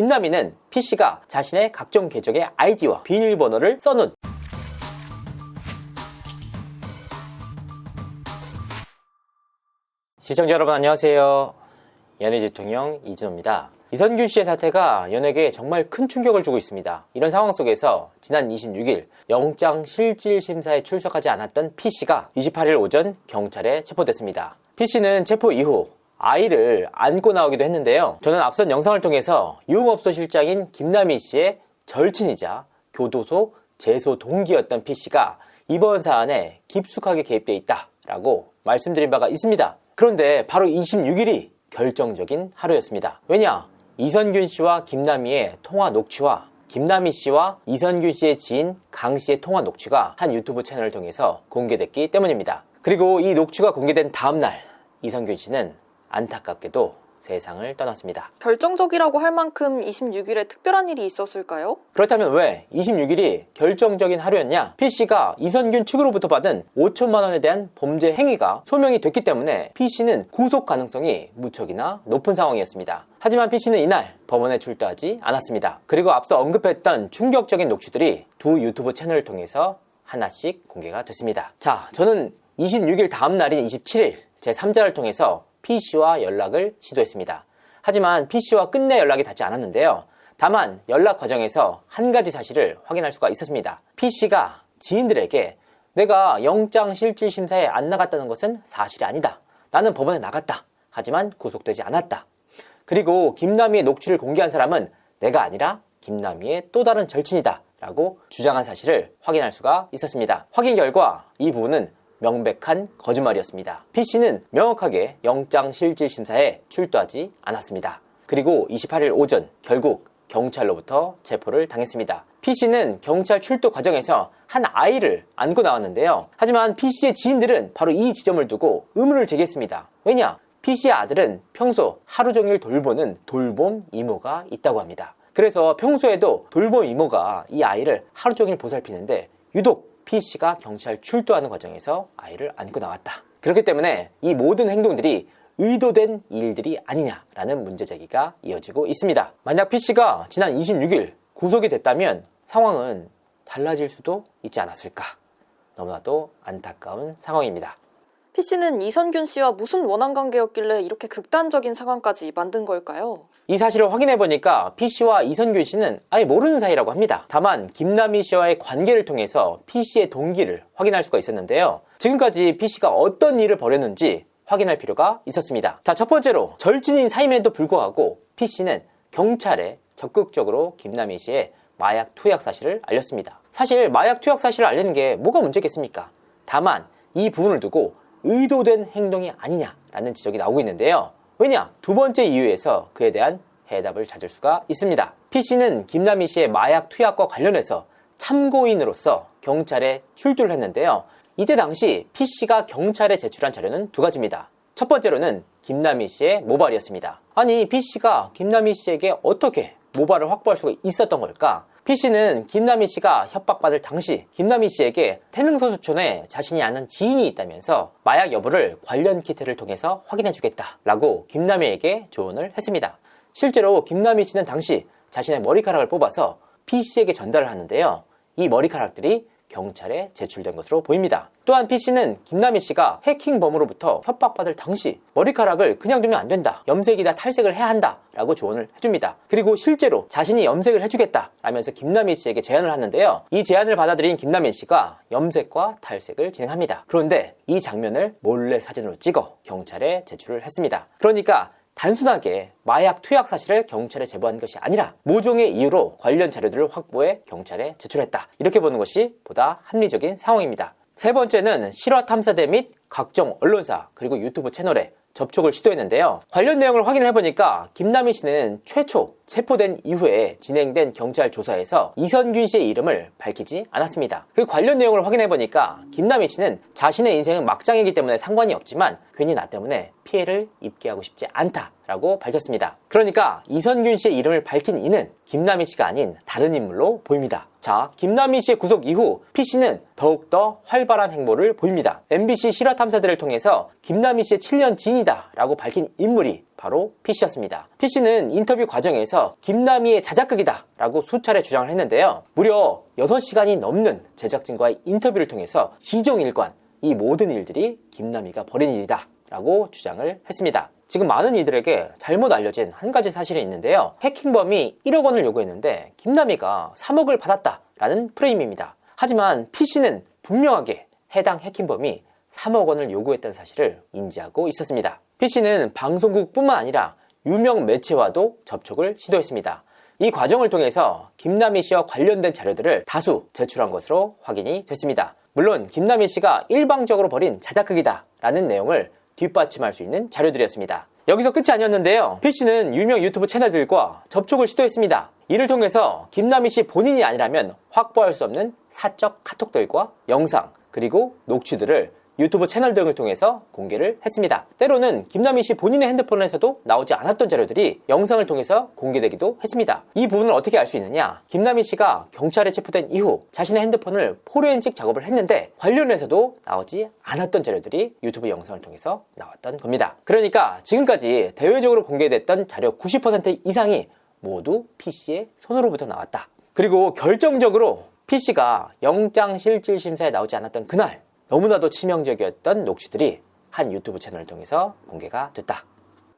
김남희는 P씨가 자신의 각종 계정의 아이디와 비밀번호를 써놓은 시청자 여러분 안녕하세요. 연예 대통령 이진호입니다. 이선균 씨의 사태가 연예계에 정말 큰 충격을 주고 있습니다. 이런 상황 속에서 지난 26일 영장 실질 심사에 출석하지 않았던 P 씨가 28일 오전 경찰에 체포됐습니다. P 씨는 체포 이후 아이를 안고 나오기도 했는데요. 저는 앞선 영상을 통해서 유흥업소 실장인 김남희 씨의 절친이자 교도소 재소 동기였던 P 씨가 이번 사안에 깊숙하게 개입돼 있다라고 말씀드린 바가 있습니다. 그런데 바로 26일이 결정적인 하루였습니다. 왜냐? 이선균 씨와 김남희의 통화 녹취와 김남희 씨와 이선균 씨의 지인 강 씨의 통화 녹취가 한 유튜브 채널을 통해서 공개됐기 때문입니다. 그리고 이 녹취가 공개된 다음날 이선균 씨는 안타깝게도 세상을 떠났습니다. 결정적이라고 할 만큼 26일에 특별한 일이 있었을까요? 그렇다면 왜 26일이 결정적인 하루였냐? P씨가 이선균 측으로부터 받은 5천만 원에 대한 범죄 행위가 소명이 됐기 때문에 P씨는 구속 가능성이 무척이나 높은 상황이었습니다. 하지만 P씨는 이날 법원에 출두하지 않았습니다. 그리고 앞서 언급했던 충격적인 녹취들이 두 유튜브 채널을 통해서 하나씩 공개가 됐습니다. 자, 저는 26일 다음 날인 27일 제 3자를 통해서 P씨와 연락을 시도했습니다. 하지만 P씨와 끝내 연락이 닿지 않았는데요. 다만 연락 과정에서 한 가지 사실을 확인할 수가 있었습니다. P씨가 지인들에게 내가 영장 실질 심사에 안 나갔다는 것은 사실이 아니다. 나는 법원에 나갔다. 하지만 구속되지 않았다. 그리고 김남희의 녹취를 공개한 사람은 내가 아니라 김남희의 또 다른 절친이다. 라고 주장한 사실을 확인할 수가 있었습니다. 확인 결과 이 부분은 명백한 거짓말이었습니다. P씨는 명확하게 영장 실질 심사에 출두하지 않았습니다. 그리고 28일 오전 결국 경찰로부터 체포를 당했습니다. P씨는 경찰 출두 과정에서 한 아이를 안고 나왔는데요. 하지만 P씨의 지인들은 바로 이 지점을 두고 의문을 제기했습니다. 왜냐? P씨의 아들은 평소 하루 종일 돌보는 돌봄 이모가 있다고 합니다. 그래서 평소에도 돌봄 이모가 이 아이를 하루 종일 보살피는데 유독 P씨가 경찰 출두하는 과정에서 아이를 안고 나왔다. 그렇기 때문에 이 모든 행동들이 의도된 일들이 아니냐라는 문제 제기가 이어지고 있습니다. 만약 P씨가 지난 26일 구속이 됐다면 상황은 달라질 수도 있지 않았을까. 너무나도 안타까운 상황입니다. P씨는 이선균 씨와 무슨 원한 관계였길래 이렇게 극단적인 상황까지 만든 걸까요? 이 사실을 확인해 보니까 P씨와 이선균 씨는 아예 모르는 사이라고 합니다. 다만 김남희 씨와의 관계를 통해서 P씨의 동기를 확인할 수가 있었는데요. 지금까지 P씨가 어떤 일을 벌였는지 확인할 필요가 있었습니다. 자, 첫 번째로 절친인 사임에도 불구하고 P씨는 경찰에 적극적으로 김남희 씨의 마약 투약 사실을 알렸습니다. 사실 마약 투약 사실을 알리는 게 뭐가 문제겠습니까? 다만 이 부분을 두고 의도된 행동이 아니냐라는 지적이 나오고 있는데요. 왜냐? 두 번째 이유에서 그에 대한 해답을 찾을 수가 있습니다. P씨는 김남희 씨의 마약 투약과 관련해서 참고인으로서 경찰에 출두를 했는데요. 이때 당시 P씨가 경찰에 제출한 자료는 두 가지입니다. 첫 번째로는 김남희 씨의 모발이었습니다. 아니, P씨가 김남희 씨에게 어떻게 모발을 확보할 수가 있었던 걸까? P씨는 김남희 씨가 협박받을 당시 김남희 씨에게 태능소수촌에 자신이 아는 지인이 있다면서 마약 여부를 관련 키트를 통해서 확인해주겠다라고 김남희에게 조언을 했습니다. 실제로 김남희 씨는 당시 자신의 머리카락을 뽑아서 P씨에게 전달을 하는데요. 이 머리카락들이 경찰에 제출된 것으로 보입니다. 또한 P씨는 김남희 씨가 해킹범으로부터 협박받을 당시 머리카락을 그냥 두면 안 된다. 염색이다 탈색을 해야 한다. 라고 조언을 해줍니다. 그리고 실제로 자신이 염색을 해주겠다. 라면서 김남희 씨에게 제안을 하는데요. 이 제안을 받아들인 김남희 씨가 염색과 탈색을 진행합니다. 그런데 이 장면을 몰래 사진으로 찍어 경찰에 제출을 했습니다. 그러니까 단순하게 마약 투약 사실을 경찰에 제보한 것이 아니라 모종의 이유로 관련 자료들을 확보해 경찰에 제출했다. 이렇게 보는 것이 보다 합리적인 상황입니다. 세 번째는 실화 탐사대 및 각종 언론사 그리고 유튜브 채널에 접촉을 시도했는데요. 관련 내용을 확인을 해보니까 김남희 씨는 최초 체포된 이후에 진행된 경찰 조사에서 이선균 씨의 이름을 밝히지 않았습니다. 그 관련 내용을 확인해 보니까 김남희 씨는 자신의 인생은 막장이기 때문에 상관이 없지만 괜히 나 때문에 피해를 입게 하고 싶지 않다라고 밝혔습니다. 그러니까 이선균 씨의 이름을 밝힌 이는 김남희 씨가 아닌 다른 인물로 보입니다. 자, 김남희 씨의 구속 이후 P씨는 더욱더 활발한 행보를 보입니다. MBC 실화 탐사들을 통해서 김남희 씨의 7년 지인이다 라고 밝힌 인물이 바로 PC였습니다. PC는 인터뷰 과정에서 김남희의 자작극이다 라고 수차례 주장을 했는데요. 무려 6시간이 넘는 제작진과의 인터뷰를 통해서 시종일관 이 모든 일들이 김남희가 벌인 일이다 라고 주장을 했습니다. 지금 많은 이들에게 잘못 알려진 한 가지 사실이 있는데요. 해킹범이 1억 원을 요구했는데 김남희가 3억을 받았다라는 프레임입니다. 하지만 PC는 분명하게 해당 해킹범이 3억 원을 요구했다는 사실을 인지하고 있었습니다. PC는 방송국뿐만 아니라 유명 매체와도 접촉을 시도했습니다. 이 과정을 통해서 김남희 씨와 관련된 자료들을 다수 제출한 것으로 확인이 됐습니다. 물론 김남희 씨가 일방적으로 벌인 자작극이다 라는 내용을 뒷받침할 수 있는 자료들이었습니다. 여기서 끝이 아니었는데요. PC는 유명 유튜브 채널들과 접촉을 시도했습니다. 이를 통해서 김남희 씨 본인이 아니라면 확보할 수 없는 사적 카톡들과 영상 그리고 녹취들을 유튜브 채널 등을 통해서 공개를 했습니다. 때로는 김남희 씨 본인의 핸드폰에서도 나오지 않았던 자료들이 영상을 통해서 공개되기도 했습니다. 이 부분을 어떻게 알 수 있느냐? 김남희 씨가 경찰에 체포된 이후 자신의 핸드폰을 포렌식 작업을 했는데 관련해서도 나오지 않았던 자료들이 유튜브 영상을 통해서 나왔던 겁니다. 그러니까 지금까지 대외적으로 공개됐던 자료 90% 이상이 모두 PC의 손으로부터 나왔다. 그리고 결정적으로 PC가 영장실질심사에 나오지 않았던 그날 너무나도 치명적이었던 녹취들이 한 유튜브 채널을 통해서 공개가 됐다.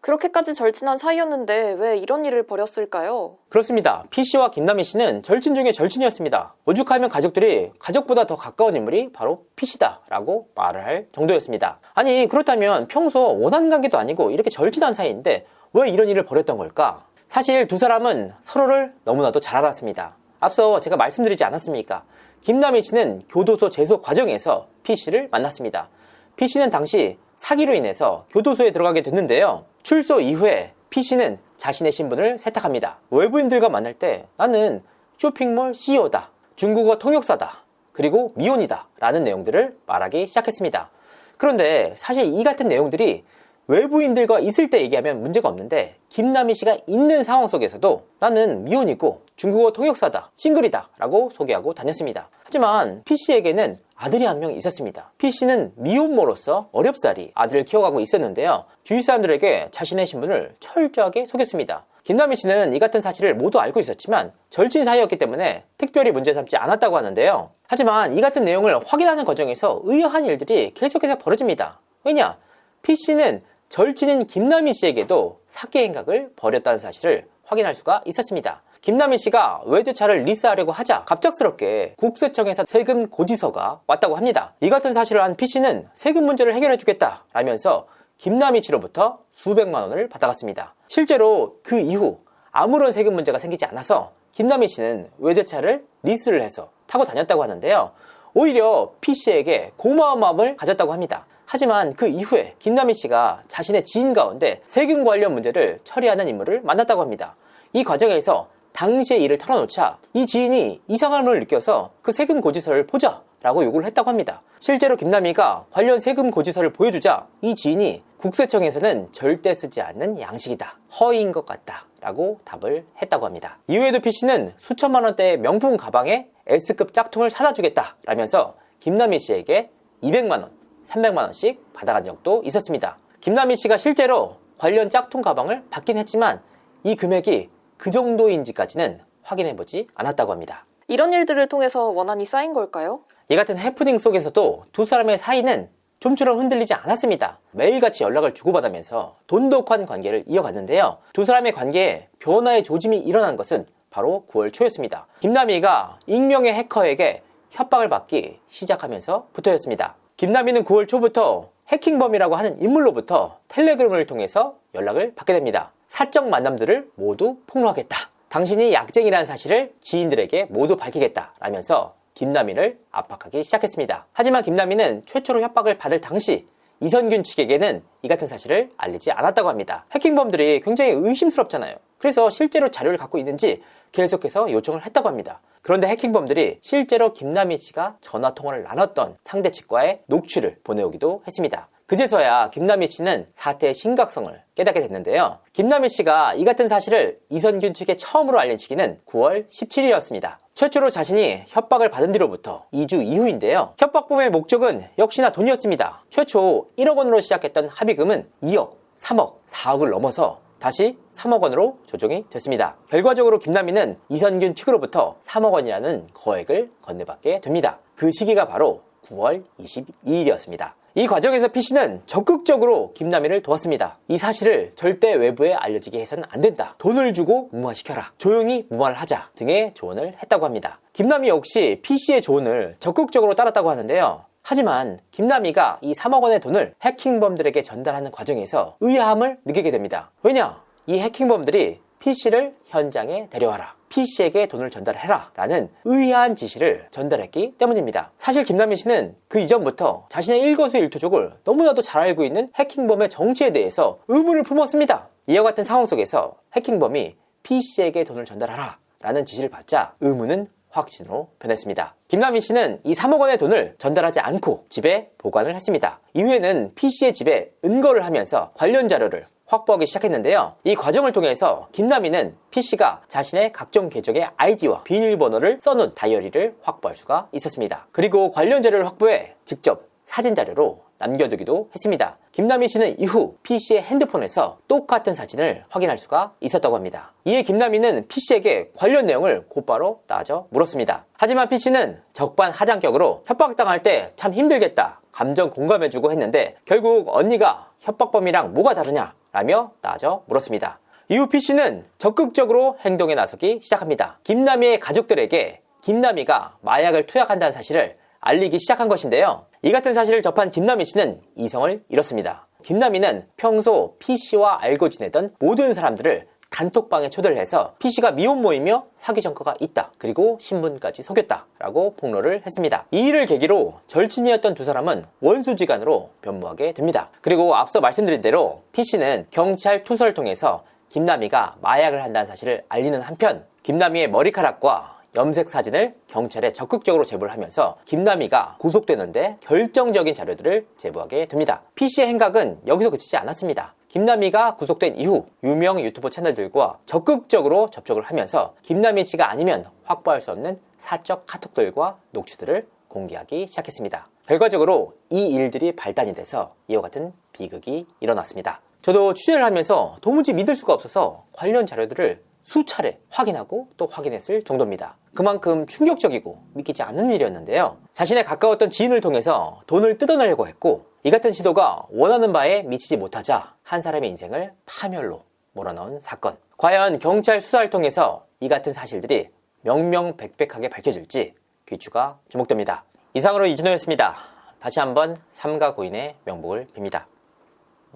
그렇게까지 절친한 사이였는데 왜 이런 일을 벌였을까요? 그렇습니다. PC와 김남희 씨는 절친 중에 절친이었습니다. 오죽하면 가족들이 가족보다 더 가까운 인물이 바로 PC다라고 말을 할 정도였습니다. 아니 그렇다면 평소 원한 관계도 아니고 이렇게 절친한 사이인데 왜 이런 일을 벌였던 걸까? 사실 두 사람은 서로를 너무나도 잘 알았습니다. 앞서 제가 말씀드리지 않았습니까? 김남희 씨는 교도소 재소 과정에서 PC를 만났습니다. PC는 당시 사기로 인해서 교도소에 들어가게 됐는데요. 출소 이후에 PC는 자신의 신분을 세탁합니다. 외부인들과 만날 때 나는 쇼핑몰 CEO다. 중국어 통역사다. 그리고 미혼이다. 라는 내용들을 말하기 시작했습니다. 그런데 사실 이 같은 내용들이 외부인들과 있을 때 얘기하면 문제가 없는데 김남희 씨가 있는 상황 속에서도 나는 미혼이고 중국어 통역사다, 싱글이다 라고 소개하고 다녔습니다. 하지만 PC에게는 아들이 한 명 있었습니다. PC는 미혼모로서 어렵사리 아들을 키워가고 있었는데요. 주위 사람들에게 자신의 신분을 철저하게 속였습니다. 김남희 씨는 이 같은 사실을 모두 알고 있었지만 절친 사이였기 때문에 특별히 문제 삼지 않았다고 하는데요. 하지만 이 같은 내용을 확인하는 과정에서 의아한 일들이 계속해서 벌어집니다. 왜냐? PC는 절친인 김남희 씨에게도 사기 행각을 벌였다는 사실을 확인할 수가 있었습니다. 김남희 씨가 외제차를 리스하려고 하자 갑작스럽게 국세청에서 세금 고지서가 왔다고 합니다. 이 같은 사실을 한 PC는 세금 문제를 해결해 주겠다 라면서 김남희 씨로부터 수백만 원을 받아갔습니다. 실제로 그 이후 아무런 세금 문제가 생기지 않아서 김남희 씨는 외제차를 리스를 해서 타고 다녔다고 하는데요. 오히려 PC에게 고마운 마음을 가졌다고 합니다. 하지만 그 이후에 김남희 씨가 자신의 지인 가운데 세금 관련 문제를 처리하는 인물을 만났다고 합니다. 이 과정에서 당시의 일을 털어놓자 이 지인이 이상함을 느껴서 그 세금 고지서를 보자 라고 요구를 했다고 합니다. 실제로 김남희가 관련 세금 고지서를 보여주자 이 지인이 국세청에서는 절대 쓰지 않는 양식이다. 허위인 것 같다. 라고 답을 했다고 합니다. 이후에도 PC는 수천만 원대의 명품 가방에 S급 짝퉁을 사다 주겠다. 라면서 김남희 씨에게 200만 원, 300만 원씩 받아간 적도 있었습니다. 김남희 씨가 실제로 관련 짝퉁 가방을 받긴 했지만 이 금액이 그 정도인지까지는 확인해 보지 않았다고 합니다. 이런 일들을 통해서 원한이 쌓인 걸까요? 이 같은 해프닝 속에서도 두 사람의 사이는 좀처럼 흔들리지 않았습니다. 매일같이 연락을 주고받으면서 돈독한 관계를 이어갔는데요. 두 사람의 관계에 변화의 조짐이 일어난 것은 바로 9월 초였습니다. 김남희가 익명의 해커에게 협박을 받기 시작하면서부터였습니다. 김남희는 9월 초부터 해킹범이라고 하는 인물로부터 텔레그램을 통해서 연락을 받게 됩니다. 사적 만남들을 모두 폭로하겠다. 당신이 약쟁이라는 사실을 지인들에게 모두 밝히겠다. 라면서 김남희를 압박하기 시작했습니다. 하지만 김남희는 최초로 협박을 받을 당시 이선균 측에게는 이 같은 사실을 알리지 않았다고 합니다. 해킹범들이 굉장히 의심스럽잖아요. 그래서 실제로 자료를 갖고 있는지 계속해서 요청을 했다고 합니다. 그런데 해킹범들이 실제로 김남희 씨가 전화 통화를 나눴던 상대 측과의 녹취를 보내오기도 했습니다. 그제서야 김남희 씨는 사태의 심각성을 깨닫게 됐는데요. 김남희 씨가 이 같은 사실을 이선균 측에 처음으로 알린 시기는 9월 17일이었습니다. 최초로 자신이 협박을 받은 뒤로부터 2주 이후인데요. 협박범의 목적은 역시나 돈이었습니다. 최초 1억 원으로 시작했던 합의금은 2억, 3억, 4억을 넘어서 다시 3억 원으로 조정이 됐습니다. 결과적으로 김남희는 이선균 측으로부터 3억 원이라는 거액을 건네받게 됩니다. 그 시기가 바로 9월 22일이었습니다. 이 과정에서 P씨는 적극적으로 김남희를 도왔습니다. 이 사실을 절대 외부에 알려지게 해서는 안 된다. 돈을 주고 무마시켜라. 조용히 무마를 하자. 등의 조언을 했다고 합니다. 김남희 역시 P씨의 조언을 적극적으로 따랐다고 하는데요. 하지만 김남희가 이 3억 원의 돈을 해킹범들에게 전달하는 과정에서 의아함을 느끼게 됩니다. 왜냐? 이 해킹범들이 PC를 현장에 데려와라. PC에게 돈을 전달해라. 라는 의아한 지시를 전달했기 때문입니다. 사실 김남희 씨는 그 이전부터 자신의 일거수일투족을 너무나도 잘 알고 있는 해킹범의 정체에 대해서 의문을 품었습니다. 이와 같은 상황 속에서 해킹범이 PC에게 돈을 전달하라. 라는 지시를 받자 의문은 확신으로 변했습니다. 김남희 씨는 이 3억 원의 돈을 전달하지 않고 집에 보관을 했습니다. 이후에는 P씨의 집에 은거를 하면서 관련 자료를 확보하기 시작했는데요. 이 과정을 통해서 김남희는 P씨가 자신의 각종 계정의 아이디와 비밀번호를 써놓은 다이어리를 확보할 수가 있었습니다. 그리고 관련 자료를 확보해 직접 사진 자료로 남겨두기도 했습니다. 김남희 씨는 이후 P씨의 핸드폰에서 똑같은 사진을 확인할 수가 있었다고 합니다. 이에 김남희는 P씨에게 관련 내용을 곧바로 따져 물었습니다. 하지만 P씨는 적반하장격으로 협박당할 때 참 힘들겠다. 감정 공감해주고 했는데 결국 언니가 협박범이랑 뭐가 다르냐? 라며 따져 물었습니다. 이후 P씨는 적극적으로 행동에 나서기 시작합니다. 김남희의 가족들에게 김남희가 마약을 투약한다는 사실을 알리기 시작한 것인데요. 이 같은 사실을 접한 김남희 씨는 이성을 잃었습니다. 김남희는 평소 P씨와 알고 지내던 모든 사람들을 단톡방에 초대를 해서 P씨가 미혼 모이며 사귀 전과가 있다. 그리고 신분까지 속였다. 라고 폭로를 했습니다. 이 일을 계기로 절친이었던 두 사람은 원수지간으로 변모하게 됩니다. 그리고 앞서 말씀드린 대로 P씨는 경찰 투서를 통해서 김남희가 마약을 한다는 사실을 알리는 한편 김남희의 머리카락과 염색 사진을 경찰에 적극적으로 제보를 하면서 김남희가 구속되는데 결정적인 자료들을 제보하게 됩니다. P씨의 행각은 여기서 그치지 않았습니다. 김남희가 구속된 이후 유명 유튜버 채널들과 적극적으로 접촉을 하면서 김남희 씨가 아니면 확보할 수 없는 사적 카톡들과 녹취들을 공개하기 시작했습니다. 결과적으로 이 일들이 발단이 돼서 이와 같은 비극이 일어났습니다. 저도 취재를 하면서 도무지 믿을 수가 없어서 관련 자료들을 수차례 확인하고 또 확인했을 정도입니다. 그만큼 충격적이고 믿기지 않는 일이었는데요. 자신의 가까웠던 지인을 통해서 돈을 뜯어내려고 했고 이 같은 시도가 원하는 바에 미치지 못하자 한 사람의 인생을 파멸로 몰아넣은 사건. 과연 경찰 수사를 통해서 이 같은 사실들이 명명백백하게 밝혀질지 귀추가 주목됩니다. 이상으로 이진호였습니다. 다시 한번 삼가 고인의 명복을 빕니다.